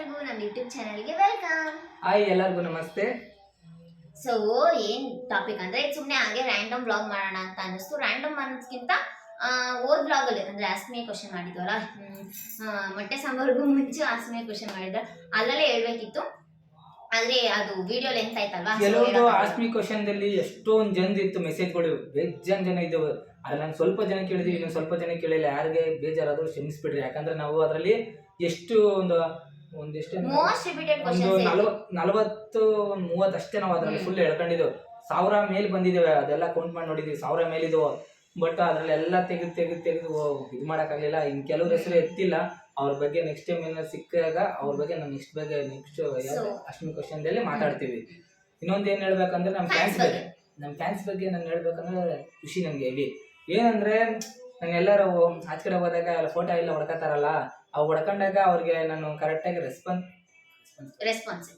ಎಲ್ರಿಗೂ ನಮ್ಮ ಯೂಟ್ಯೂಬ್ ಚಾನಲ್ಗೆ ವೆಲ್ಕಮ್ ಹಾಯ್ ಎಲ್ಲರಿಗೂ ನಮಸ್ತೆ. ಸೊ ಏನ್ ಟಾಪಿಕ್ ಅಂದ್ರೆ ಸುಮ್ಮನೆ ಹಾಗೆ ರ್ಯಾಂಡಮ್ ಬ್ಲಾಗ್ ಮಾಡೋಣ ಅಂತ ಅನ್ನಿಸ್ತು. ರ್ಯಾಂಡಮ್ ಅನ್ನೋದ್ಕಿಂತ ಓದ್ ಬ್ಲಾಗ್ ಅಲ್ಲಿ ಅಂದ್ರೆ ಆಸ್ಮಿಯ ಕ್ವಶನ್ ಮಾಡಿದ್ವಲ್ಲ? ಮೊಟ್ಟೆ ಸಾಂಬಾರ್ಗೂ ಮುಂಚೆ ಆಸ್ಮಿಯ ಕ್ವಶನ್ ಮಾಡಿದ್ರ ಅಲ್ಲಲ್ಲೇ ಹೇಳ್ಬೇಕಿತ್ತು. ಆದ್ರೆ ಅದು ವಿಡಿಯೋ ಲೆಂತ್ ಆಯ್ತಲ್ವಾ? ಕೆಲವೊಂದು. ಆಸ್ಮಿ ಕ್ವಶನ್ ದಲ್ಲಿ ಎಷ್ಟೊಂದು ಜನದಿತ್ತು ಮೆಸೇಜ್ಗಳು ಬೇಜಾನ್ ಜನ ಇದ್ದವು. ಅದ್ರಲ್ಲಿ ನಾನು ಸ್ವಲ್ಪ ಜನ ಕೇಳಿದ್ವಿ ಇನ್ನು ಸ್ವಲ್ಪ ಜನ ಕೇಳಿಲ್ಲ. ಯಾರಿಗೆ ಬೇಜಾರಾದ್ರೂ ಕ್ಷಮಿಸ್ಬಿಡ್ರಿ. ಯಾಕಂದ್ರೆ ನಾವು ಅದರಲ್ಲಿ ಎಷ್ಟು ಒಂದು ಒಂದೆಷ್ಟು ಮೋಸ್ಟ್ ರಿಪೀಟೆಡ್ ಒಂದು ಕ್ವಶನ್ಸ್ ನಲ್ವತ್ ನಲವತ್ತು ಒಂದು ಮೂವತ್ತು ಅಷ್ಟೇ ನಾವು ಅದ್ರಲ್ಲಿ ಫುಲ್ ಹೇಳ್ಕೊಂಡಿದ್ದು. ಸಾವಿರ ಮೇಲೆ ಬಂದಿದ್ದೇವೆ ಅದೆಲ್ಲ ಕೌಂಟ್ ಮಾಡಿ ನೋಡಿದ್ವಿ ಸಾವಿರ ಮೇಲಿದ್ವು ಬಟ್ ಅದ್ರಲ್ಲಿ ಎಲ್ಲ ತೆಗೆದು ತೆಗೆದು ತೆಗೆದು ಇದು ಮಾಡೋಕ್ಕಾಗಲಿಲ್ಲ. ಇನ್ನು ಕೆಲವ್ರ ಹೆಸರು ಎತ್ತಿಲ್ಲ. ಅವ್ರ ಬಗ್ಗೆ ನೆಕ್ಸ್ಟ್ ಟೈಮ್ ಏನಾದ್ರು ಸಿಕ್ಕಾಗ ಅವ್ರ ಬಗ್ಗೆ ನಾವು ನೆಕ್ಸ್ಟ್ ಬಗ್ಗೆ ನೆಕ್ಸ್ಟ್ ಅಷ್ಟಮಿ ಕ್ವಶನ್ದಲ್ಲಿ ಮಾತಾಡ್ತೀವಿ. ಇನ್ನೊಂದು ಏನು ಹೇಳ್ಬೇಕಂದ್ರೆ ನಮ್ಮ Fans ಫ್ಯಾನ್ಸ್ ಬಗ್ಗೆ ನಮ್ಮ ಫ್ಯಾನ್ಸ್ ಬಗ್ಗೆ ನಾನು ಹೇಳ್ಬೇಕಂದ್ರೆ ಖುಷಿ ನನಗೆ ಹೇಳಿ ಏನಂದ್ರೆ ನಾನು ಎಲ್ಲರೂ ಆಚೆ ಕಡೆ ಹೋದಾಗ ಫೋಟೋ ಎಲ್ಲ ಹೊಡ್ಕೊತಾರಲ್ಲ ಅವು ಹೊಡ್ಕೊಂಡಾಗ ಅವ್ರಿಗೆ ನಾನು ಕರೆಕ್ಟಾಗಿ ರೆಸ್ಪಾನ್ಸ್ ರೆಸ್ಪಾನ್ಸ್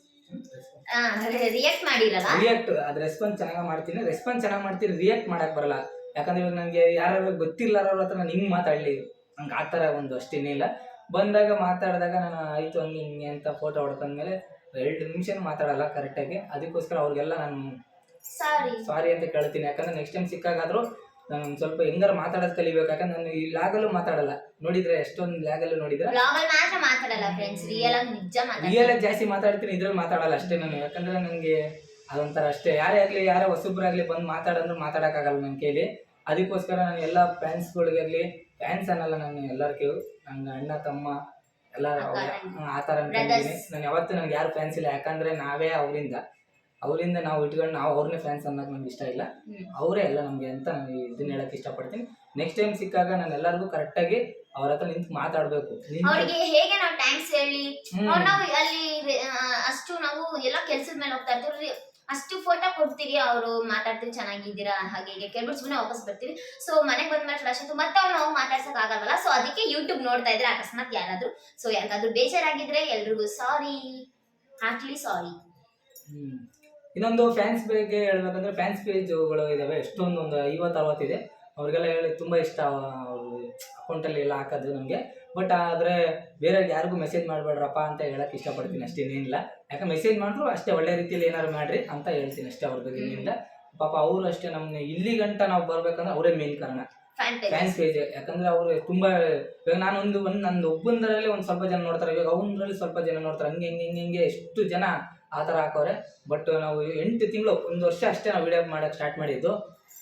ರಿಯಾಕ್ಟ್ ಮಾಡಿರಲ್ಲ? ರಿಯಾಕ್ಟ್ ಅದ್ ರೆಸ್ಪಾನ್ಸ್ ಚೆನ್ನಾಗಿ ಮಾಡ್ತೀನಿ. ರೆಸ್ಪಾನ್ಸ್ ಚೆನ್ನಾಗಿ ಮಾಡ್ತೀನಿ ರಿಯಾಕ್ಟ್ ಮಾಡಕ್ ಬರಲ್ಲ. ಯಾಕಂದ್ರೆ ಇವಾಗ ನನಗೆ ಯಾರು ಗೊತ್ತಿರ್ಲಾರವ್ರ ಹತ್ರ ನಾನು ಹಿಂಗೆ ಮಾತಾಡಲಿ. ನಂಗೆ ಆ ಥರ ಒಂದು ಅಷ್ಟೇನೇ ಇಲ್ಲ. ಬಂದಾಗ ಮಾತಾಡಿದಾಗ ನಾನು ಆಯಿತು ಹಂಗೆ ಹಿಂಗೆ ಅಂತ ಫೋಟೋ ಹೊಡ್ಕೊಂಡ್ಮೇಲೆ ಎರಡು ನಿಮಿಷನೂ ಮಾತಾಡಲ್ಲ ಕರೆಕ್ಟಾಗಿ ಅದಕ್ಕೋಸ್ಕರ ಅವ್ರಿಗೆಲ್ಲ ನಾನು ಸಾರಿ ಸಾರಿ ಅಂತ ಕೇಳ್ತೀನಿ. ಯಾಕಂದ್ರೆ ನೆಕ್ಸ್ಟ್ ಟೈಮ್ ಸಿಕ್ಕಾಗಾದ್ರೂ ನಾನು ಒಂದ್ ಸ್ವಲ್ಪ ಹೆಂಗಾರ ಮಾತಾಡೋದ್ ಕಲಿಬೇಕು. ಯಾಕಂದ್ರೆ ನಾನು ಈ ಲ್ಯಾಗಲ್ಲೂ ಮಾತಾಡಲ್ಲ. ನೋಡಿದ್ರೆ ಎಷ್ಟೊಂದು ಲ್ಯಾಗಲ್ಲು ನೋಡಿದ್ರೆ ಬ್ಲಾಗ್ ಅಲ್ಲಿ ಮಾತ್ರ ಮಾತಾಡಲ್ಲ ಫ್ರೆಂಡ್ಸ್ ರಿಯಲ್ ಆಗಿ ನಿಜ ಮಾತಾಡ್ತೀನಿ. ರಿಯಲ್ ಆಗಿ ಜಾಸ್ತಿ ಮಾತಾಡ್ತೀನಿ ಇದ್ರಲ್ಲಿ ಮಾತಾಡಲ್ಲ ಅಷ್ಟೇ ನಾನು. ಯಾಕಂದ್ರೆ ನನಗೆ ಅದೊಂಥರ ಅಷ್ಟೇ. ಯಾರೇ ಆಗಲಿ ಯಾರೇ ಹೊಸಬ್ರಾಗ್ಲಿ ಬಂದು ಮಾತಾಡಂದ್ರೆ ಮಾತಾಡೋಕ್ಕಾಗಲ್ಲ ನನ್ನ ಕೈಲಿ. ಅದಕ್ಕೋಸ್ಕರ ನಾನು ಎಲ್ಲ ಫ್ಯಾನ್ಸ್ಗಳಿಗಾಗಲಿ ಫ್ಯಾನ್ಸ್ ಅನ್ನಲ್ಲ ನಾನು ಎಲ್ಲರಿಗೂ. ನನ್ನ ಅಣ್ಣ ತಮ್ಮ ಎಲ್ಲ. ಆ ಥರ. ಅನ್ಕೊಂಡಿದ್ದೀನಿ. ನಾನು ಯಾವತ್ತೂ ನನಗೆ ಯಾರು ಫ್ಯಾನ್ಸ್ ಇಲ್ಲ. ಯಾಕಂದ್ರೆ ನಾವೇ ಅವರಿಂದ. ಅವರಿಂದ ನಾವು ಇಟ್ಕೊಂಡು ನಾವು ಅವ್ರನ್ನೇ ಫ್ಯಾನ್ಸ್ ಅನ್ನೋಕೆ ನಮ್ಗೆ ಇಷ್ಟ ಇಲ್ಲ. ಅವರೇ ಎಲ್ಲ ನಮಗೆ ಅಂತ ನಾನು ಇದನ್ನ ಹೇಳಕ್ಕೆ ಇಷ್ಟಪಡ್ತೀನಿ. ನೆಕ್ಸ್ಟ್ ಟೈಮ್ ಸಿಕ್ಕಾಗ ನಾನು ಎಲ್ಲರಿಗೂ ಕರೆಕ್ಟಾಗಿ ಅವ್ರ ಹತ್ರ ನಿಂತು ಮಾತಾಡಬೇಕು. ಅವ್ರಿಗೆ ಹೇಗೆ ನಾವು ಥ್ಯಾಂಕ್ಸ್ ಹೇಳಿ? ಅವ್ರ್ ನಾವು ಅಲ್ಲಿ ಆ, ಅಷ್ಟು ನಾವು ಎಲ್ಲ ಕೆಲ್ಸದ ಮೇಲೆ ಹೋಗ್ತಾ ಇರ್ತೀವಿ. ಅಷ್ಟು ಫೋಟೋ ಕೊಡ್ತೀವಿ ಅವರು ಮಾತಾಡ್ತೀವಿ ಚೆನ್ನಾಗಿದ್ದೀರಾ ಹಾಗೆ ಹೀಗೆ ಕೇಳ್ಬಿಟ್ಟು ಸುಮ್ಮನೆ ವಾಪಸ್ ಬರ್ತೀವಿ. ಸೊ ಮನೆಗೆ ಬಂದ್ಮೇಲೆ ಫ್ಲಾಶ್ ಆಯ್ತು ಮತ್ತೆ ಅವ್ರು ನಾವು ಮಾತಾಡ್ಸಕ್ ಆಗಲ್ವಲ್ಲ? ಸೊ ಅದಕ್ಕೆ ಯೂಟ್ಯೂಬ್ ನೋಡ್ತಾ ಇದ್ರೆ ಅಕಸ್ಮಾತ್ ಯಾರಾದ್ರೂ. ಸೊ ಯಾರಿಗಾದ್ರೂ ಬೇಜಾರಾಗಿದ್ರೆ ಎಲ್ರಿಗೂ ಸಾರಿ ಹಾರ್ಟ್ಲಿ ಸಾರಿ ಹ್ಮ್. ಇನ್ನೊಂದು ಫ್ಯಾನ್ಸ್ ಬಗ್ಗೆ ಹೇಳ್ಬೇಕಂದ್ರೆ ಫ್ಯಾನ್ಸ್ ಪೇಜ್ಗಳು ಇದಾವೆ. ಎಷ್ಟೊಂದು ಒಂದು ಐವತ್ತು ಅರವತ್ತಿದೆ ಅವ್ರಿಗೆಲ್ಲ ಹೇಳಿ ತುಂಬ ಇಷ್ಟ. ಅವರು ಅಕೌಂಟಲ್ಲಿ ಎಲ್ಲ ಹಾಕೋದು ನಮಗೆ. ಬಟ್ ಆದರೆ ಬೇರೆ ಯಾರಿಗೂ ಮೆಸೇಜ್ ಮಾಡಬೇಡ್ರಪ್ಪ ಅಂತ ಹೇಳಕ್ಕೆ ಇಷ್ಟಪಡ್ತೀನಿ ಅಷ್ಟೇ ಏನಿಲ್ಲ ಯಾಕೆ ಮೆಸೇಜ್ ಮಾಡಿದ್ರು ಅಷ್ಟೇ ಒಳ್ಳೆ ರೀತಿಯಲ್ಲಿ ಏನಾದ್ರು ಮಾಡ್ರಿ ಅಂತ ಹೇಳ್ತೀನಿ ಅಷ್ಟೇ ಅವ್ರ ಬಗ್ಗೆ ಏನಿಲ್ಲ ಪಾಪ ಅವರು ಅಷ್ಟೇ ನಮ್ಮನ್ನ ಇಲ್ಲಿ ಗಂಟ ನಾವು ಬರ್ಬೇಕಂದ್ರೆ ಅವರೇ ಮೇನ್ ಕಾರಣ. ಫ್ಯಾನ್ಸ್ ಪೇಜ್ ಯಾಕಂದ್ರೆ ಅವರು ತುಂಬಾ ಇವಾಗ ನಾನು ಒಂದು ಒಂದು ನಂದು ಒಬ್ಬಂದರಲ್ಲಿ ಒಂದು ಸ್ವಲ್ಪ ಜನ ನೋಡ್ತಾರೆ. ಇವಾಗ ಅವನರಲ್ಲಿ ಸ್ವಲ್ಪ ಜನ ನೋಡ್ತಾರೆ. ಹಂಗೆ ಹಿಂಗೆ ಹಿಂಗೆ ಹಿಂಗೆ ಎಷ್ಟು ಜನ ಆ ಥರ ಹಾಕೋರೆ. ಬಟ್ ನಾವು ಎಂಟು ತಿಂಗಳು ಒಂದು ವರ್ಷ ಅಷ್ಟೇ ನಾವು ವಿಡಿಯೋ ಮಾಡೋಕ್ಕೆ ಸ್ಟಾರ್ಟ್ ಮಾಡಿದ್ದು.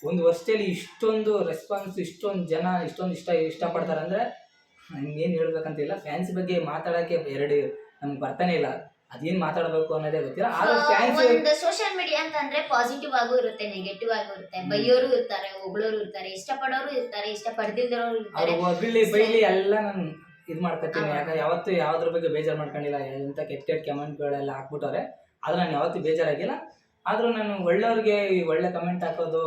ಒಂದು ವರ್ಷದಲ್ಲಿ ಇಷ್ಟೊಂದು ರೆಸ್ಪಾನ್ಸ್ ಇಷ್ಟೊಂದು ಜನ ಇಷ್ಟೊಂದು ಇಷ್ಟ ಇಷ್ಟಪಡ್ತಾರೆ ಅಂದರೆ ಏನು ಹೇಳ್ಬೇಕಂತಿಲ್ಲ. ಫ್ಯಾನ್ಸ್ ಬಗ್ಗೆ ಮಾತಾಡೋಕ್ಕೆ ಎರಡು ನಮ್ಗೆ ಬರ್ತಾನೆ ಇಲ್ಲ. ಅದೇನು ಮಾತಾಡಬೇಕು ಅನ್ನೋದೇ ಗೊತ್ತಿಲ್ಲ. ಆದ್ರೆ ಫ್ಯಾನ್ಸ್ ಒಂದು ಸೋಷಿಯಲ್ ಮೀಡಿಯಾ ಅಂತಂದ್ರೆ ಪಾಸಿಟಿವ್ ಆಗೂ ಇರುತ್ತೆ ನೆಗೆಟಿವ್ ಆಗೂ ಇರುತ್ತೆ. ಬೈಯೋರು ಇರ್ತಾರೆ ಹೊಗಳೋರು ಇರ್ತಾರೆ ಇಷ್ಟಪಡೋರು ಇರ್ತಾರೆ ಇಷ್ಟಪಡದಿಲ್ದರೋರು ಇರ್ತಾರೆ. ಬೈಲಿ ಎಲ್ಲ ನಾನು ಇದು ಮಾಡ್ಕೊತೀನಿ. ಯಾಕಂದ್ರೆ ಯಾವತ್ತೂ ಯಾವ್ದ್ರ ಬಗ್ಗೆ ಬೇಜಾರು ಮಾಡ್ಕೊಂಡಿಲ್ಲ. ಎಂತ ಕೆಟ್ಟ ಕೆಟ್ಟ ಕಮೆಂಟ್ಗಳೆಲ್ಲ ಹಾಕ್ಬಿಟ್ಟವ್ರೆ. ಆದ್ರೆ ನಾನು ಯಾವತ್ತೂ ಬೇಜಾರಾಗಿಲ್ಲ. ಆದರೂ ನಾನು ಒಳ್ಳೆಯವ್ರಿಗೆ ಈ ಒಳ್ಳೆ ಕಮೆಂಟ್ ಹಾಕೋದು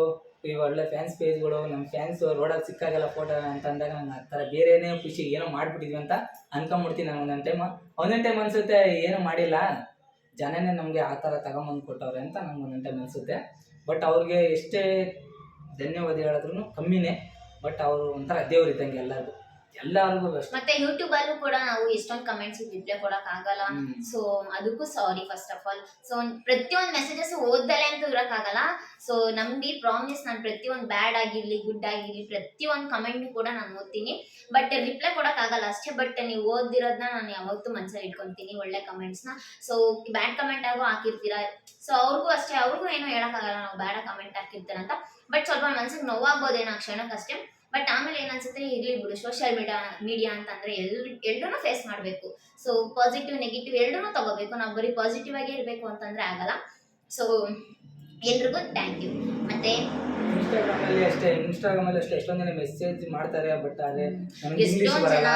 ಈ ಒಳ್ಳೆ ಫ್ಯಾನ್ಸ್ ಪೇಜ್ಗಳು ನಮ್ಮ ಫ್ಯಾನ್ಸ್ ರೋಡಲ್ಲಿ ಸಿಕ್ಕಾಗೆಲ್ಲ ಫೋಟೋ ಅಂತ ಅಂದಾಗ ನಂಗೆ ಆ ಥರ ಬೇರೆನೇ ಖುಷಿ ಏನೋ ಮಾಡ್ಬಿಟ್ಟಿದ್ವಿ ಅಂತ ಅನ್ಕೊಂಬಿಡ್ತೀನಿ ನಾನು ಒಂದೊಂದು ಟೈಮ್ ಒಂದೊಂದು ಟೈಮ್ ಅನ್ಸುತ್ತೆ ಏನೂ ಮಾಡಿಲ್ಲ. ಜನನೇ ನಮಗೆ ಆ ಥರ ತಗೊಂಬಂದು ಕೊಟ್ಟವ್ರೆ ಅಂತ ನಂಗೆ ಒಂದೊಂದು ಟೈಮ್ ಅನಿಸುತ್ತೆ. ಬಟ್ ಅವ್ರಿಗೆ ಎಷ್ಟೇ ಧನ್ಯವಾದ ಹೇಳಿದ್ರು ಕಮ್ಮಿನೇ. ಬಟ್ ಅವರು ಒಂಥರ ದೇವ್ರು ಇದ್ದಂಗೆ ಎಲ್ಲರಿಗೂ. ಎಲ್ಲರಿಗೂ ಮತ್ತೆ ಯೂಟ್ಯೂಬ್ ಅಲ್ಲೂ ಕೂಡ ನಾವು ಎಷ್ಟೊಂದು ಕಮೆಂಟ್ಸ್ ರಿಪ್ಲೈ ಕೊಡಕ್ ಆಗಲ್ಲ. ಸೊ ಅದಕ್ಕೂ sorry first of all so ಪ್ರತಿಯೊಂದು ಮೆಸೇಜಸ್ ಓದ್ದಲೆ ಅಂತೂ ಇರಕ್ಕಾಗಲ್ಲ ಸೊ ನಮ್ಗೆ ಪ್ರಾಮಿಸ್ ನಾನು ಪ್ರತಿಯೊಂದು ಬ್ಯಾಡ್ ಆಗಿರ್ಲಿ ಗುಡ್ ಆಗಿರ್ಲಿ ಪ್ರತಿಯೊಂದು ಕಮೆಂಟ್ ಕೂಡ ನಾನು ಓದ್ತೀನಿ. ಬಟ್ ರಿಪ್ಲೈ ಕೊಡಕ್ ಆಗಲ್ಲ ಅಷ್ಟೇ. ಬಟ್ ನೀವು ಓದಿರೋದನ್ನ ನಾನು ಯಾವತ್ತೂ ಮನ್ಸಲ್ಲಿ ಇಟ್ಕೊಂತೀನಿ ಒಳ್ಳೆ ಕಮೆಂಟ್ಸ್ನ ಸೊ ಬ್ಯಾಡ್ ಕಮೆಂಟ್ ಆಗೋ ಹಾಕಿರ್ತೀರಾ? ಸೊ ಅವ್ರಿಗೂ ಅಷ್ಟೇ. ಅವ್ರಿಗೂ ಏನು ಹೇಳಕ್ಕಾಗಲ್ಲ ನಾವು ಬ್ಯಾಡ ಕಮೆಂಟ್ ಹಾಕಿರ್ತೀರ ಅಂತ ಬಟ್ ಸ್ವಲ್ಪ ಮನ್ಸಿಗೆ ನೋವಾಗ್ಬೋದೇನೋ ಕ್ಷಣಕ್ಕಷ್ಟೇ. ಬಟ್ ಆಮೇಲೆ ಏನನ್ಸುತ್ತೆ ಇರ್ಲಿ ಬಿಡು ಸೋಷಿಯಲ್ ಮೀಡಿಯಾ ಮೀಡಿಯಾ ಅಂತಂದ್ರೆ ಎಲ್ ಎಲ್ರೂ ಫೇಸ್ ಮಾಡಬೇಕು. ಸೊ ಪಾಸಿಟಿವ್ ನೆಗೆಟಿವ್ ಎರಡೂ ತಗೋಬೇಕು. ನಾವು ಬರೀ ಪಾಸಿಟಿವ್ ಆಗಿ ಇರಬೇಕು ಅಂತಂದ್ರೆ ಆಗಲ್ಲ. ಸೊ ಎಲ್ರಿಗೂ ಥ್ಯಾಂಕ್ ಯು ಮತ್ತೆ ಇನ್ಸ್ಟಾಗ್ರಾಮಲ್ಲಿ ಅಷ್ಟೇ ಇನ್ಸ್ಟಾಗ್ರಾಮಲ್ಲಿ ಅಷ್ಟೇ ಎಷ್ಟೊಂದು ಜನ ಮೆಸೇಜ್ ಮಾಡ್ತಾರೆ ಬಟ್ ಆದರೆ ಎಷ್ಟೊಂದ್ ಜನ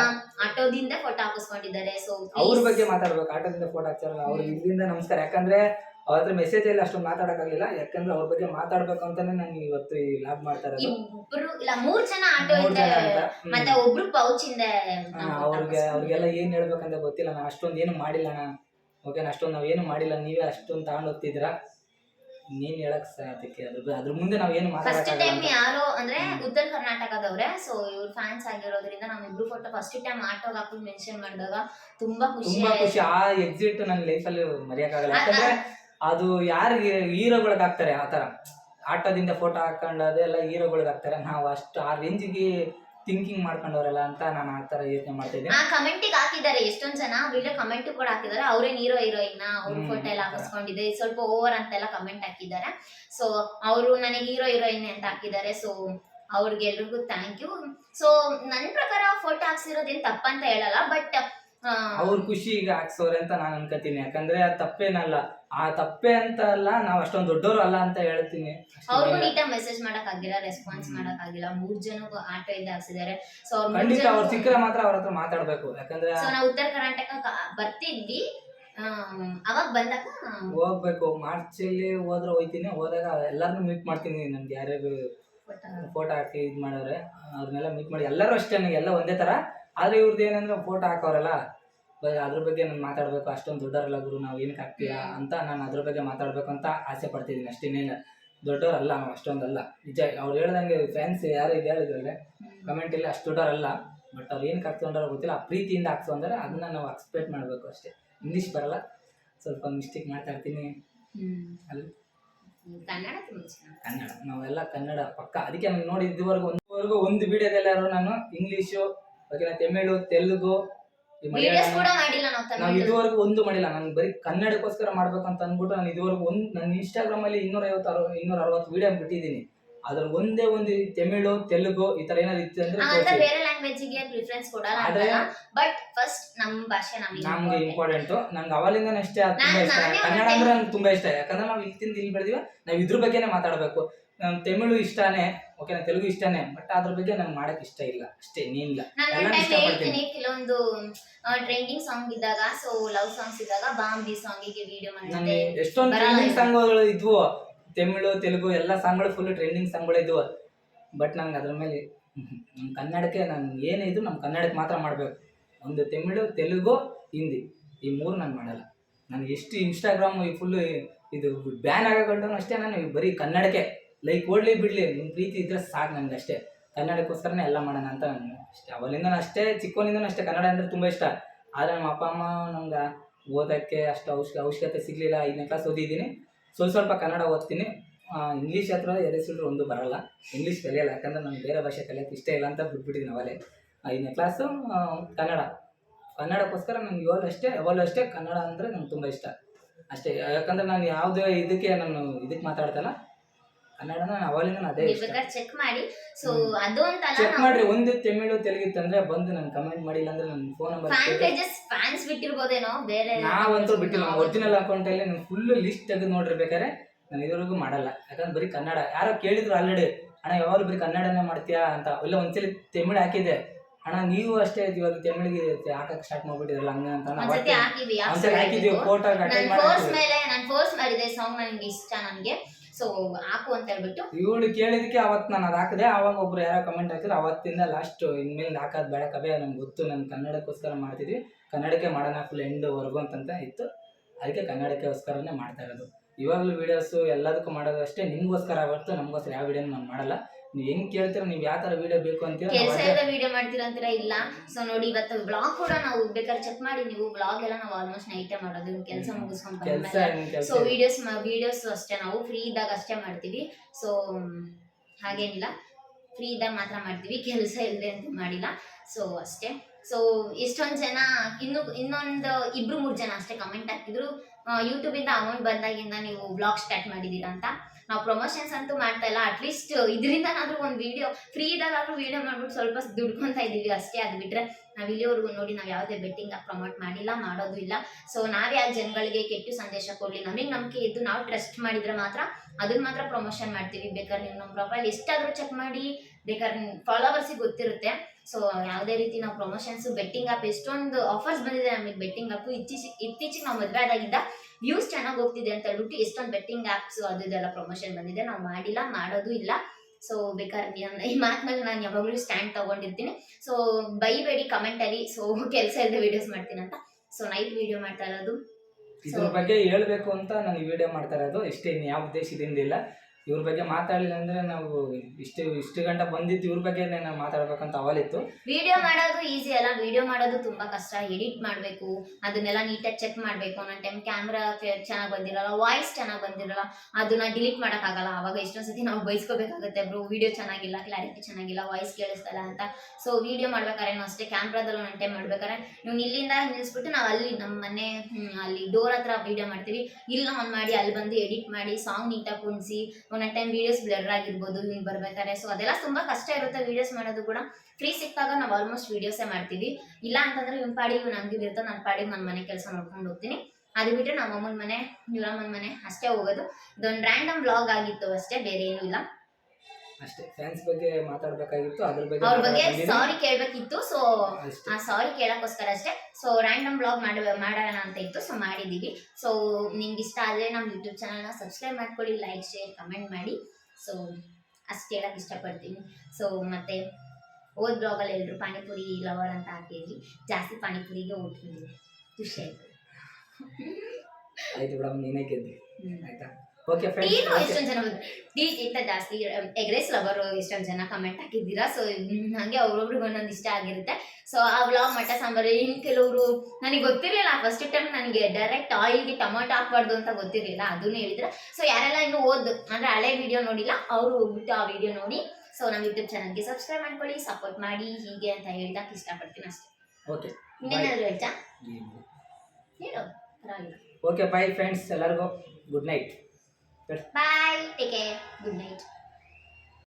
ಆಟೋದಿಂದ ಫೋಟೋ ಹಾಕಿಸ್ಕೊಂಡಿದ್ದಾರೆ. ಸೊ ಅವ್ರ ಬಗ್ಗೆ ಮಾತಾಡ್ಬೇಕು ಆಟೋದಿಂದ ಫೋಟೋ ಹಾಕ್ತಾರಲ್ಲ ಅವ್ರಿಗೆ ಇಲ್ಲಿಂದ ನಮಸ್ಕಾರ. ಯಾಕಂದ್ರೆ ಅವ್ರ ಹತ್ರ ಮೆಸೇಜ್ ಎಲ್ಲ ಅಷ್ಟೊಂದು ಮಾತಾಡಕ್ಕಾಗಲಿಲ್ಲ ಯಾಕಂದ್ರೆ ಅವ್ರ ಬಗ್ಗೆ ಮಾತಾಡ್ಬೇಕು ಅಂತಾನೆ ನಾನು ಇವತ್ತು ಈ ಲಾಭ ಮಾಡ್ತಾ ಇರೋದು ಇಬ್ರು ಇಲ್ಲ ಮೂರ್ ಜನ ಆಟೋ ಮೂರ್ ಜನ ಅಂತ. ಹ್ಮ್. ಮತ್ತೆ ಒಬ್ರು ಪೌಚ್ ಇಂದ ಅವ್ರಿಗೆ ಅವ್ರಿಗೆಲ್ಲ ಏನ್ ಹೇಳ್ಬೇಕಂತ ಗೊತ್ತಿಲ್ಲ ನಾನು ಅಷ್ಟೊಂದು ಏನು ಮಾಡಿಲ್ಲ ಅಣ್ಣ ಓಕೆ ಅಷ್ಟೊಂದು ನಾವು ಏನು ಮಾಡಿಲ್ಲ ನೀವೇ ಅಷ್ಟೊಂದು ತಗೊಂಡು ಹೋಗ್ತಿದ್ದೀರಾ ನೀನ್ ಹೇಳಕ್ ಸಾಧ್ಯಕ್ಕೆ ಅದ್ರ ಅದ್ರ ಮುಂದೆ ನಾವ್ ಏನ್ ಫಸ್ಟ್ ಮಾತಾಡಕ್ಕಾಗಲ್ಲ ಟೈಮ್ ಅಂತ. ಯಾರೋ ಅಂದ್ರೆ. ಉತ್ತರ ಕರ್ನಾಟಕದವ್ರೆ ಸೊ ಇವ್ರ ಫ್ಯಾನ್ಸ್ ಆಗಿರೋದ್ರಿಂದ ಇಬ್ರು ಫೋಟೋ ಫಸ್ಟ್ ಟೈಮ್ ಆಟೋ ಹಾಕೊಂಡು ಮೆನ್ಷನ್ ಮಾಡಿದಾಗ ತುಂಬಾ ಖುಷಿ ತುಂಬಾ ಆಯ್ತು. ಖುಷಿ ಆ ಎಕ್ಸಿಟ್ ನನ್ನ ಲೈಫಲ್ಲಿ ಮರೆಯಕ್ಕಾಗಲ್ಲ ಆ- ಯಾಕಂದ್ರೆ ಅದು ಯಾರು ಹೀರೋಗಳಿಗೆ ಹಾಕ್ತಾರೆ ಆ ತರ ಆಟೋದಿಂದ ಫೋಟೋ ಹಾಕೊಂಡು ಅದೆಲ್ಲ ಹೀರೋಗಳಿಗೆ ಹಾಕ್ತಾರೆ ನಾವು ಅಷ್ಟು ಆ ರೇಂಜಿಗೆ ಥಿಂಕಿಂಗ್ ಮಾಡ್ಕೊಂಡವ್ರಲ್ಲ ಅಂತ ನಾನು ಆ ತರ ಯೋಚನೆ ಮಾಡ್ತಿದ್ದೆ ಆ ಕಮೆಂಟಿಗೆ ಹಾಕಿದ್ದಾರೆ. ಎಷ್ಟೊಂದ್ ಜನ ವಿಡಿಯೋ ಕಮೆಂಟ್ ಕೂಡ ಹಾಕಿದ್ದಾರೆ. ಅವ್ರೇನ್ ಹೀರೋ ಹೀರೋಯಿನ್ ಅವ್ರ. ಫೋಟೋ ಎಲ್ಲ ಹಾಕಿಸ್ಕೊಂಡಿದೆ ಸ್ವಲ್ಪ ಓವರ್ ಅಂತೆಲ್ಲ ಕಮೆಂಟ್ ಹಾಕಿದ್ದಾರೆ. ಸೊ ಅವರು ನನಗೆ ಹೀರೋ ಹೀರೋಯಿನ್ ಅಂತ ಹಾಕಿದ್ದಾರೆ. ಸೊ ಅವ್ರಿಗೆ ಎಲ್ರಿಗೂ ಥ್ಯಾಂಕ್ ಯು ಸೊ ನನ್ನ ಪ್ರಕಾರ ಫೋಟೋ ಹಾಕ್ಸಿರೋದೇನು ತಪ್ಪಂತ ಹೇಳಲ್ಲ. ಬಟ್ ಅವ್ರ ಖುಷಿಗೆ ಹಾಕ್ಸೋರೆ ಅಂತ ನಾನು ಅನ್ಕೋತೀನಿ. ಯಾಕಂದ್ರೆ ಅದು ತಪ್ಪೇನಲ್ಲ. ಆ ತಪ್ಪೇ ಅಂತ ಅಲ್ಲ ನಾವ್ ಅಷ್ಟೊಂದ್ ದೊಡ್ಡವರು ಅಲ್ಲ ಅಂತ ಹೇಳ್ತೀನಿ. ಅವ್ರು ಅವ್ರಿಗೂ ನೀಟಾಗಿ ಮೆಸೇಜ್ ಮಾಡಕ್ ಆಗಿಲ್ಲ ರೆಸ್ಪಾನ್ಸ್. ಮಾಡಕ್ ಆಗಿಲ್ಲ. ಮೂರ್ ಜನ ಆಟೋ ಇದ್ದ ಹಾಕ್ಸಿದ್ದಾರೆ. ಸೊ ಖಂಡಿತ ಅವ್ರು ಸಿಕ್ಕರೆ ಮಾತ್ರ ಅವ್ರ ಹತ್ರ ಮಾತಾಡ್ಬೇಕು. ಯಾಕಂದ್ರೆ ಸೊ ನಾವು ಉತ್ತರ ಕರ್ನಾಟಕ ಬರ್ತಿದ್ವಿ. ಅವಾಗ ಬಂದಾಗ ಹೋಗ್ಬೇಕು. ಮಾರ್ಚ್ ಅಲ್ಲಿ ಹೋದ್ರೆ ಹೋಯ್ತೀನಿ. ಹೋದಾಗ ಎಲ್ಲಾರನ್ನೂ ಮೀಟ್ ಮಾಡ್ತೀನಿ. ನಮ್ಗೆ ಯಾರ್ಯಾರು ಫೋಟೋ ಹಾಕಿ ಇದ್ ಮಾಡವ್ರೆ ಅವ್ರನ್ನೆಲ್ಲ ಮೀಟ್ ಮಾಡಿ. ಎಲ್ಲರೂ ಅಷ್ಟೇ ನನಗೆ ಎಲ್ಲ ಒಂದೇ ತರ. ಆದ್ರೆ ಇವ್ರದ್ದು ಏನಂದ್ರೆ ಫೋಟೋ ಹಾಕೋರಲ್ಲ ಬ- ಅದ್ರ ಬಗ್ಗೆ ನಾನು ಮಾತಾಡ್ಬೇಕು ಅಷ್ಟೊಂದು ದೊಡ್ಡವರಲ್ಲ ಗುರು ನಾವು ಏನಕ್ಕೆ ಹಾಕ್ತೀಯಾ ಅಂತ ನಾನು ಅದ್ರ ಬಗ್ಗೆ ಮಾತಾಡ್ಬೇಕು ಅಂತ ಆಸೆ ಪಡ್ತಿದ್ದೀನಿ ಅಷ್ಟೇನೇನು ದೊಡ್ಡವರಲ್ಲ ನಾವು ಅಷ್ಟೊಂದಲ್ಲ. ನಿಜ ಅವ್ರು ಹೇಳ್ದಂಗೆ ಫ್ಯಾನ್ಸ್ ಯಾರು ಇದು ಹೇಳಿದ್ರೆ ಕಮೆಂಟ್ ಇಲ್ಲ ಅಷ್ಟು ದೊಡ್ಡವರಲ್ಲ. ಬಟ್ ಅವ್ರು ಏನಕ್ಕೆ ಹಾಕ್ಸ್ಕೊಂಡ್ರೆ ಗೊತ್ತಿಲ್ಲ. ಆ ಪ್ರೀತಿಯಿಂದ ಹಾಕ್ಸು ಅಂದರೆ ಅದನ್ನ ನಾವು ಎಕ್ಸ್ಪೆಕ್ಟ್ ಮಾಡಬೇಕು ಅಷ್ಟೇ. ಇಂಗ್ಲೀಷ್ ಬರಲ್ಲ. ಸ್ವಲ್ಪ ಮಿಸ್ಟೇಕ್ ಮಾತಾಡ್ತೀನಿ ಅಲ್ಲಿ. ಕನ್ನಡ ಕನ್ನಡ. ನಾವೆಲ್ಲ ಕನ್ನಡ ಪಕ್ಕ. ಅದಕ್ಕೆ ನಾನು ನೋಡಿ ಇದುವರೆಗೂ ಒಂದುವರೆಗೂ ಒಂದು ವಿಡಿಯೋದಲ್ಲಾರು ನಾನು ಇಂಗ್ಲೀಷು ಓಕೆನಾ ತಮಿಳು ತೆಲುಗು ಈ ವಿಡಿಯೋಸ್ ಮಲಯಾಳಂ ಕೂಡ ಮಾಡಿಲ್ಲ ನಾವು ನಾವು ತಮಿಳು ಇದುವರೆಗೂ ಒಂದು ಮಾಡಿಲ್ಲ. ನಾನು ಬರೀ ಕನ್ನಡಕ್ಕೋಸ್ಕರ ಮಾಡ್ಬೇಕು ಅಂತ ಅಂದ್ಬಿಟ್ಟು ನಾನು ಇದುವರೆಗೂ ಒಂದು ನನ್ನ ಇನ್ಸ್ಟಾಗ್ರಾಮ್ ಅಲ್ಲಿ ಇನ್ನೂರ ಐವತ್ತು ಅರವತ್ತು ಇನ್ನೂರ ಅರವತ್ತು ವಿಡಿಯೋ ಬಿಟ್ಟಿದ್ದೀನಿ. ಅದ್ರಲ್ಲಿ ಒಂದೇ ಒಂದು ತಮಿಳು ತೆಲುಗು ಈ ತರ ಏನಾದ್ರು ಇತ್ತು ಅಂದ್ರೆ ತೋರ್ಸಿ. ಬೇರೆ ಲ್ಯಾಂಗ್ವೇಜ್ಗೆ ಪ್ರಿಫರೆನ್ಸ್ ಕೊಡಲ್ಲ ಅದೇ. ಬಟ್ ಫಸ್ಟ್ ನಮ್ ಭಾಷೆ ನಮ್ಗೆ ನಮಗೆ ಇಂಪಾರ್ಟೆಂಟ್ ನಂಗೆ ಅವಾಲಿಂದನೇ ಅಷ್ಟೇ ಅದು ತುಂಬಾ ನಾನ್- ಇಷ್ಟ. ನಾನೇ ಕನ್ನಡ ಅಂದ್ರೆ ನಂಗೆ ತುಂಬಾ ಇಷ್ಟ. ಯಾಕಂದ್ರೆ ನಾವು ಇಲ್ಲಿಂದ ಇಲ್ಲಿ ಬೆಳೆದಿವ ನಾವು ಇದ್ರ ಬಗ್ಗೆನೇ ಮಾತಾಡಬೇಕು. ನಮ್ ತಮಿಳು ಇಷ್ಟನೇ. ಓಕೆನಾ ತೆಲುಗು ಇಷ್ಟನೇ ಬಟ್ ಅದ್ರ ಬಗ್ಗೆ ನಂಗೆ ಮಾಡಕ್ ಇಷ್ಟ ಇಲ್ಲ. ಅಷ್ಟೇ ಏನಿಲ್ಲ ನಾನು ಎಲ್ಲ ಇಷ್ಟಪಡ್ತೀನಿ. ಹೇಳ್ತೀನಿ ಕೆಲವೊಂದು ಟ್ರೆಂಡಿಂಗ್ ಸಾಂಗ್ ಇದ್ದಾಗ ಸೊ ಲವ್ ಸಾಂಗ್ಸ್ ಇದ್ದಾಗ ಬಾಂಬಿ ಸಾಂಗಿಗೆ ವಿಡಿಯೋ ನನ್ಗೆ ಮಾಡಿದ್ದೆ ಎಷ್ಟೊಂದು ಬರಲ್ಲ ಟ್ರೆಂಡಿಂಗ್. ಸಾಂಗ್ಗಳು ಇದ್ವು. ತಮಿಳು ತೆಲುಗು ಎಲ್ಲ ಸಾಂಗ್ಗಳು ಫುಲ್ ಟ್ರೆಂಡಿಂಗ್ ಸಾಂಗ್ಗಳು ಇದ್ವು. ಬಟ್ ನಂಗೆ ಅದ್ರ ಮೇಲೆ ನಮ್ಮ ಕನ್ನಡಕ್ಕೆ ನಾನು ಏನೇ ಇದ್ರು ನಮ್ಮ ಕನ್ನಡಕ್ಕೆ ಮಾತ್ರ ಮಾಡಬೇಕು. ಒಂದು ತಮಿಳು ತೆಲುಗು ಹಿಂದಿ ಈ ಮೂರು ನಾನು ಮಾಡಲ್ಲ. ನನಗೆ ಎಷ್ಟು ಇನ್ಸ್ಟಾಗ್ರಾಮ್ ಈ ಫುಲ್ಲು ಇದು ಬ್ಯಾನ್ ಆಗಕೊಂಡು ಅಷ್ಟೇ ನಾನು ಬರೀ ಕನ್ನಡಕ್ಕೆ. ಲೈಕ್ ಓಡ್ಲಿ ಬಿಡಲಿ ನಿಮ್ಮ ಪ್ರೀತಿ ಇದ್ರೆ ಸಾಕು ನನಗೆ ಅಷ್ಟೇ. ಕನ್ನಡಕ್ಕೋಸ್ಕರನೇ ಎಲ್ಲ ಮಾಡೋಣ ಅಂತ ನಾನು ಅಷ್ಟೇ. ಅವಲಿಂದ ಅಷ್ಟೇ ಚಿಕ್ಕವನಿಂದ ಅಷ್ಟೇ. ಕನ್ನಡ ಅಂದರೆ ತುಂಬ ಇಷ್ಟ. ಆದರೆ ನಮ್ಮ ಅಪ್ಪ, ಅಮ್ಮ ನಮ್ಗೆ ಓದೋಕ್ಕೆ ಅಷ್ಟು ಅವಶ್ಯ, ಅವಶ್ಯಕತೆ ಸಿಗಲಿಲ್ಲ. ಐದನೇ ಕ್ಲಾಸ್ ಓದಿದ್ದೀನಿ. ಸ್ವಲ್ಪ ಸ್ವಲ್ಪ ಕನ್ನಡ ಓದ್ತೀನಿ. ಇಂಗ್ಲೀಷ್ ಹತ್ರ ಎರೆಸಿಲ್ರು ಒಂದು ಬರಲ್ಲ. ಇಂಗ್ಲೀಷ್ ಕಲಿಯಲ್ಲ. ಯಾಕಂದ್ರೆ ನನಗೆ ಬೇರೆ ಭಾಷೆ ಕಲಿಯೋಕ್ಕೆ ಇಷ್ಟ ಇಲ್ಲ ಅಂತ ಬಿಟ್ಬಿಟ್ಟಿದ್ದೀನಿ ಅವಲೇ. ಐದನೇ ಕ್ಲಾಸು ಕನ್ನಡ. ಕನ್ನಡಕ್ಕೋಸ್ಕರ ನನಗೆ ಇವಾಗ ಅಷ್ಟೇ ಯಾವಾಗಲೂ ಅಷ್ಟೇ ಕನ್ನಡ ಅಂದರೆ ನಂಗೆ ತುಂಬ ಇಷ್ಟ. ಅಷ್ಟೇ. ಯಾಕಂದ್ರೆ ನಾನು ಯಾವುದೇ ಇದಕ್ಕೆ ನಾನು ಇದಕ್ಕೆ ಮಾತಾಡ್ತಲ್ಲ ಕನ್ನಡನ ನಾನು ಅವಾಗಲಿಂದ ಅದೇ ಚೆಕ್ ಮಾಡಿ. ಸೊ ಅದು ಅಂತ ಚೆಕ್ ಮಾಡ್ರಿ ಒಂದು ತಮಿಳು ತೆಲುಗಿತ್ತಂದ್ರೆ ಬಂದು ನಾನು ಕಮೆಂಟ್ ಮಾಡಿಲ್ಲ ಅಂದ್ರೆ ನನ್ನ phone number fan pages fans ಬಿಟ್ಟಿರ್ಬೋದೇನೋ? ಬೇರೆ ನಾವಂತೂ ಬಿಟ್ಟಿಲ್ಲ ಒರಿಜಿನಲ್ ಅಕೌಂಟ್ ಅಲ್ಲಿ ನಾನು ಫುಲ್ ಲಿಸ್ಟ್ ತೆಗೆದು ನೋಡಿರ್ಬೇಕಾದ್ರೆ ನಾನು ಇದುವರೆಗೂ ಮಾಡಲ್ಲ. ಯಾಕಂದ್ರೆ ಬರೀ ಕನ್ನಡ. ಯಾರೋ ಕೇಳಿದ್ರು ಆಲ್ರೆಡಿ ಅಣ್ಣ ಯಾವಾಗಲೂ ಬರೀ ಕನ್ನಡನೇ ಮಾಡ್ತೀಯಾ? ಅಂತ. ಇಲ್ಲ ಒಂದ್ಸಲಿ ತಮಿಳು ಹಾಕಿದೆ ಅಣ್ಣ ನೀವು ಅಷ್ಟೇ ಇವಾಗ ತಮಿಳಿಗೆ ಹಾಕಕ್ ಸ್ಟಾರ್ಟ್ ಮಾಡ್ಬಿಟ್ಟಿದ್ರಲ್ಲ ಹಂಗ ಅಂತ ನಾನು ಒಂದ್ಸಲಿ ಹಾಕಿದೀವಿ ಫೋಟೋ ನಾನು ಫೋರ್ಸ್ ಮೇಲೆ ನಾನು ಫೋರ್ಸ್ ಮಾಡಿದೆ ಸಾಂಗ್ ನನಗೆ ಇಷ್ಟ ನನಗೆ. ಸೊ ಹಾಕು ಅಂತ ಹೇಳ್ಬಿಟ್ಟು. ಇವಳು ಕೇಳಿದಕ್ಕೆ ಅವತ್ತು ನಾನು ಅದು ಹಾಕಿದೆ ಅವಾಗ ಒಬ್ರು ಯಾರೋ ಕಮೆಂಟ್ ಹಾಕಿದ್ರು, ಅವತ್ತಿಂದ ಲಾಸ್ಟ್ ಇನ್ಮೇಲೆ ಹಾಕೋದು ಬೇಡ ಕಬೇ ನಮ್ಗೆ ಗೊತ್ತು, ನಾನು ಕನ್ನಡಕ್ಕೋಸ್ಕರ ಮಾಡ್ತಿದ್ವಿ. ಕನ್ನಡಕ್ಕೆ ಮಾಡೋಣ ಫುಲ್ ಎಂಡ್ವರೆಗೂ ಅಂತ ಇತ್ತು. ಅದಕ್ಕೆ ಕನ್ನಡಕ್ಕೋಸ್ಕರನೇ ಮಾಡ್ತಾ ಇರೋದು. ಇವಾಗಲೂ ವೀಡಿಯೋಸು ಎಲ್ಲದಕ್ಕೂ ಮಾಡೋದು ಅಷ್ಟೇ, ನಿಮಗೋಸ್ಕರ ಆಗುತ್ತೆ ನಮಗೋಸ್ಕರ ಯಾವ ವೀಡಿಯೋನು ನಾನು ಮಾಡಲ್ಲ. ನೀವು ಹೆಂಗ್ ಕೇಳ್ತೀರ ನೀವು ಯಾವ ಥರ ವಿಡಿಯೋ ಬೇಕು ಅಂತೀರ ಕೆಲಸ ಎಲ್ಲ ವಿಡಿಯೋ ಮಾಡ್ತೀರಾ ಅಂತೀರಾ? ಇಲ್ಲ. ಸೊ ನೋಡಿ ಇವತ್ತು ಬ್ಲಾಗ್ ಕೂಡ ನಾವು ಬೇಕಾದ್ರೆ ಚೆಕ್ ಮಾಡಿ. ನೀವು ಬ್ಲಾಗ್ ಎಲ್ಲ ನಾವು ಆಲ್ಮೋಸ್ಟ್ ನೈಟೇ ಮಾಡೋದು. ಕೆಲಸ ಮುಗಿಸ್ಕೊಂಡ್ ಸೊ ವಿಡಿಯೋಸ್ ವಿಡಿಯೋಸ್ ಅಷ್ಟೇ. ನಾವು ಫ್ರೀ ಇದ್ದಾಗ ಅಷ್ಟೇ ಮಾಡ್ತೀವಿ. ಸೊ ಹಾಗೇನಿಲ್ಲ. ಫ್ರೀ ಇದ್ದಾಗ ಮಾತ್ರ ಮಾಡ್ತೀವಿ. ಕೆಲಸ ಇಲ್ಲದೆ ಅಂತ ಮಾಡಿಲ್ಲ. ಸೊ ಅಷ್ಟೇ. ಸೊ ಎಷ್ಟೊಂದು ಜನ ಇನ್ನು ಇನ್ನೊಂದು ಇಬ್ರು ಮೂರು ಜನ ಅಷ್ಟೇ ಕಮೆಂಟ್ ಹಾಕಿದ್ರು. ಯೂಟ್ಯೂಬಿಂದ ಅಮೌಂಟ್ ಬಂದಾಗಿಂದ ನೀವು ಬ್ಲಾಗ್ ಸ್ಟಾರ್ಟ್ ಮಾಡಿದ್ದೀರಾ ಅಂತ. ನಾವು ಪ್ರಮೋಷನ್ಸ್ ಅಂತೂ ಮಾಡ್ತಾ ಇಲ್ಲ. ಅಟ್ಲೀಸ್ಟ್ ಇದರಿಂದನಾದ್ರೂ ಒಂದು ವಿಡಿಯೋ ಫ್ರೀ ಇದ್ದಾಗಾದ್ರೂ ವಿಡಿಯೋ ಮಾಡ್ಬಿಟ್ಟು ಸ್ವಲ್ಪ ದುಡ್ಕೊಂತ ಇದ್ದೀವಿ ಅಷ್ಟೇ. ಅದು ಬಿಟ್ರೆ ನಾವು ಇಲ್ಲಿವರೆಗೂ ನೋಡಿ ನಾವು ಯಾವುದೇ ಬೆಟ್ಟಿಂಗ್ ಪ್ರಮೋಟ್ ಮಾಡಿಲ್ಲ, ಮಾಡೋದು ಇಲ್ಲ. ಸೊ ನಾವೇ ಆ ಜನಗಳಿಗೆ ಕೆಟ್ಟು ಸಂದೇಶ ಕೊಡಲಿ, ನಮಗೆ ನಂಬಿಕೆ ಇದ್ದು ನಾವು ಟ್ರಸ್ಟ್ ಮಾಡಿದ್ರೆ ಮಾತ್ರ ಅದನ್ನ ಮಾತ್ರ ಪ್ರಮೋಷನ್ ಮಾಡ್ತೀವಿ. ಬೇಕಾದ್ರೆ ನೀವು ನಮ್ಮ ಪ್ರೊಫೈಲ್ ಎಷ್ಟಾದರೂ ಚೆಕ್ ಮಾಡಿ, ಬೇಕಾದ್ರೆ ಫಾಲೋವರ್ಸಿಗೆ ಗೊತ್ತಿರುತ್ತೆ. ಸೊ ಯಾವುದೇ ರೀತಿ ನಾವು ಪ್ರಮೋಷನ್ಸ್ ಬೆಟ್ಟಿಂಗ್ ಆಪ್ ಎಷ್ಟೊಂದು ಆಫರ್ಸ್ ಬಂದಿದೆ. ನಮಗೆ ಬೆಟ್ಟಿಂಗ್ ಆಪ್ ಇತ್ತೀಚೆಗೆ ಇತ್ತೀಚೆಗೆ ನಾವು ಮದುವೆ ಆದಾಗಿದ್ದ ವ್ಯೂಸ್ ಚೆನ್ನಾಗಿ ಹೋಗ್ತಿದೆ ಅಂತ ಹೇಳ್ಬಿಟ್ಟು ಎಷ್ಟೊಂದು ಬೆಟ್ಟಿಂಗ್ ಆಪ್ಸ್ ಅದು ಇದೆಲ್ಲ ಪ್ರಮೋಷನ್ ಬಂದಿದೆ. ನಾವು ಮಾಡಿಲ್ಲ, ಮಾಡೋದು ಇಲ್ಲ. ಸೊ ಬೇಕಾದ್ರೆ ಈ ಮಾತಿನಲ್ಲಿ ನಾನು ಯಾವಾಗಲೂ ಸ್ಟ್ಯಾಂಡ್ ತಗೊಂಡಿರ್ತೀನಿ. ಸೊ ಬೈಬೇಡಿ ಕಮೆಂಟಲ್ಲಿ ಸೊ ಕೆಲಸ ಇಲ್ಲದೆ ವಿಡಿಯೋಸ್ ಮಾಡ್ತೀನಿ ಅಂತ. ಸೊ ನೈಟ್ ವಿಡಿಯೋ ಮಾಡ್ತಾ ಇರೋದು. ಇದ್ರ ಬಗ್ಗೆ ಹೇಳಬೇಕು ಅಂತ ನಾನು ವಿಡಿಯೋ ಮಾಡ್ತಾ ಇರೋದು. ಇಷ್ಟೇ ಯಾವ ಉದ್ದೇಶದಿಂದ ಇಲ್ಲ. ಇವ್ರ ಬಗ್ಗೆ ಮಾತಾಡಲಿಲ್ಲ ಅಂದ್ರೆ ನಾವು ಇಷ್ಟು ಇಷ್ಟು ಗಂಟೆ ಬಂದಿದ್ದು ಇವ್ರ ಬಗ್ಗೆ ನಾನು ಮಾತಾಡ್ಬೇಕಂತ ಅವಲಿತ್ತು. ವಿಡಿಯೋ ಮಾಡೋದು ಈಸಿ ಅಲ್ಲ. ವಿಡಿಯೋ ಮಾಡೋದು ತುಂಬಾ ಕಷ್ಟ. ಎಡಿಟ್ ಮಾಡಬೇಕು, ಅದನ್ನೆಲ್ಲ ನೀಟಾಗಿ ಚೆಕ್ ಮಾಡಬೇಕು. ಒಂದೊಂದು ಟೈಮ್ ಕ್ಯಾಮ್ರಾ ಚೆನ್ನಾಗಿ ಬಂದಿರಲ್ಲ ವಾಯ್ಸ್ ಚೆನ್ನಾಗಿ ಬಂದಿರಲ್ಲ, ಅದನ್ನ ಡಿಲೀಟ್ ಮಾಡೋಕ್ಕಾಗಲ್ಲ ಅವಾಗ ಎಷ್ಟೊಂದು ಸತಿ ನಾವು ಬಯಸ್ಕೋಬೇಕಾಗುತ್ತೆ ಬ್ರೋ ವಿಡಿಯೋ ಚೆನ್ನಾಗಿಲ್ಲ ಕ್ಲಾರಿಟಿ ಚೆನ್ನಾಗಿಲ್ಲ ವಾಯ್ಸ್ ಕೇಳಿಸ್ತಲ್ಲ ಅಂತ. ಸೊ ವಿಡಿಯೋ ಮಾಡ್ಬೇಕಾದ್ರೆ ಅಷ್ಟೇ ಕ್ಯಾಮ್ರಾದಲ್ಲಿ ಒಂದೊಂದು ಟೈಮ್ ಮಾಡ್ಬೇಕಾದ್ರೆ ನೀವು ಇಲ್ಲಿಂದ ನಿಲ್ಲಿಸ್ಬಿಟ್ಟು ನಾವು ಅಲ್ಲಿ ನಮ್ಮ ಮನೆ ಅಲ್ಲಿ ಡೋರ್ ಹತ್ರ ವಿಡಿಯೋ ಮಾಡ್ತೀವಿ. ಇಲ್ಲಿ ಆನ್ ಮಾಡಿ, ಅಲ್ಲಿ ಬಂದು ಎಡಿಟ್ ಮಾಡಿ ಸಾಂಗ್ ನೀಟಾಗಿ ಕುಣಿಸಿ ಒಂದೊಂದು ಟೈಮ್ ವೀಡಿಯೋಸ್ ಬ್ಲರ್ ಆಗಿರ್ಬೋದು, ಹಿಂಗೆ ಬರ್ಬೇಕಾದ್ರೆ. ಸೊ ಅದೆಲ್ಲ ತುಂಬಾ ಕಷ್ಟ ಇರುತ್ತೆ ವೀಡಿಯೋಸ್ ಮಾಡೋದು ಕೂಡ. ಫ್ರೀ ಸಿಕ್ಕಾಗ ನಾವು ಆಲ್ಮೋಸ್ಟ್ ವೀಡಿಯೋಸೇ ಮಾಡ್ತೀವಿ. ಇಲ್ಲ ಅಂತಂದ್ರೆ ನಿಮ್ಮ ಪಾಡಿಗೆ ಇವ್ನು ಇರುತ್ತೆ ನನ್ನ ಪಾಡಿಗೆ ನನ್ನ ಮನೆ ಕೆಲಸ ನೋಡ್ಕೊಂಡು ಹೋಗ್ತೀನಿ. ಅದು ಬಿಟ್ಟರೆ ನಮ್ಮ ಅಮ್ಮನ ಮನೆ ಇವರಮ್ಮನ ಮನೆ ಅಷ್ಟೇ ಹೋಗೋದು. ಇದೊಂದು ರ್ಯಾಂಡಮ್ ಬ್ಲಾಗ್ ಆಗಿತ್ತು ಅಷ್ಟೇ ಬೇರೆ ಏನೂ ಇಲ್ಲ. ಅಷ್ಟೇ. ಫ್ಯಾನ್ಸ್ ಬಗ್ಗೆ ಮಾತಾಡಬೇಕಾಗಿತ್ತು ಅದ್ರ ಬಗ್ಗೆ ಅವ್ರ ಬಗ್ಗೆ ಸಾರಿ ಕೇಳಬೇಕಿತ್ತು ಸೊ ಆ ಸಾರಿ ಕೇಳಕ್ಕೋಸ್ಕರ ಅಷ್ಟೇ. ಸೊ ರ್ಯಾಂಡಮ್ ಬ್ಲಾಗ್ ಮಾಡ ಮಾಡೋಣ ಅಂತ ಇತ್ತು ಸೊ ಮಾಡಿದ್ದೀವಿ. ಸೊ ನಿಮ್ಗೆ ಇಷ್ಟ ಆದರೆ ನಮ್ಮ ಯೂಟ್ಯೂಬ್ ಚಾನಲ್ನ ಸಬ್ಸ್ಕ್ರೈಬ್ ಮಾಡ್ಕೊಳ್ಳಿ ಲೈಕ್ ಶೇರ್ ಕಮೆಂಟ್ ಮಾಡಿ. ಸೊ ಅಷ್ಟು ಹೇಳಕ್ಕೆ ಇಷ್ಟಪಡ್ತೀನಿ. ಸೊ ಮತ್ತೆ ಓದ್ ಬ್ಲಾಗಲ್ಲಿ ಎಲ್ಲರೂ ಪಾನಿಪುರಿ ಲವರ್ ಅಂತ ಹಾಕಿದ್ವಿ ಜಾಸ್ತಿ ಪಾನಿಪುರಿಗೆ ಓದ್ತಿದ್ವಿ ಖುಷಿ ಆಯ್ತು. ಆಯ್ತು ಮೇಡಮ್ ನೀನೇ ಗೆದ್ದೆ. ಆಯ್ತಾ? ಓಕೆ ಫ್ರೆಂಡ್ಸ್ ಎಷ್ಟೊಂದು ಜನ ಡಿ ಗಿಂತ ಜಾಸ್ತಿ ಎಗ್ರೆಸ್ ಲವರ್ ಎಷ್ಟೊಂದು ಜನ ಕಮೆಂಟ್ ಹಾಕಿದ್ದೀರಾ? ಸೊ ಹಂಗೆ ಅವ್ರೊಬ್ರಿಗೆ ಒಂದೊಂದು ಇಷ್ಟ ಆಗಿರುತ್ತೆ. ಸೊ ಆ ವ್ಲಾಗ್ ಮಟ ಸಾಂಬಾರು ಇನ್ನು ಕೆಲವರು ನನಗೆ ಗೊತ್ತಿರಲಿಲ್ಲ ಫಸ್ಟ್ ಟೈಮ್ ನನಗೆ ಡೈರೆಕ್ಟ್ ಆಯಿಲ್ಗೆ ಟೊಮಾಟೊ ಹಾಕ್ಬಾರ್ದು ಅಂತ ಗೊತ್ತಿರಲಿಲ್ಲ ಅದನ್ನು ಹೇಳಿದ್ರು. ಸೊ ಯಾರೆಲ್ಲ ಇನ್ನೂ ಓದ್ ಅಂದರೆ ಹಳೆ ವಿಡಿಯೋ ನೋಡಿಲ್ಲ ಅವರು ಹೋಗ್ಬಿಟ್ಟು ಆ ವಿಡಿಯೋ ನೋಡಿ. ಸೊ ನಮ್ಮ ಯೂಟ್ಯೂಬ್ ಚಾನಲ್ಗೆ ಸಬ್ಸ್ಕ್ರೈಬ್ ಮಾಡ್ಕೊಳ್ಳಿ ಸಪೋರ್ಟ್ ಮಾಡಿ ಹೀಗೆ ಅಂತ ಹೇಳ್ದಕ್ಕೆ ಇಷ್ಟಪಡ್ತೀನಿ ಅಷ್ಟೇ. ಓಕೆ ಇನ್ನೇನಾದ್ರು ಹೇಳ್ತಾ? ಹೇಳು ಪರವಾಗಿಲ್ಲ. ಓಕೆ ಬೈ ಫ್ರೆಂಡ್ಸ್ ಎಲ್ಲರಿಗೂ good night bye take care good night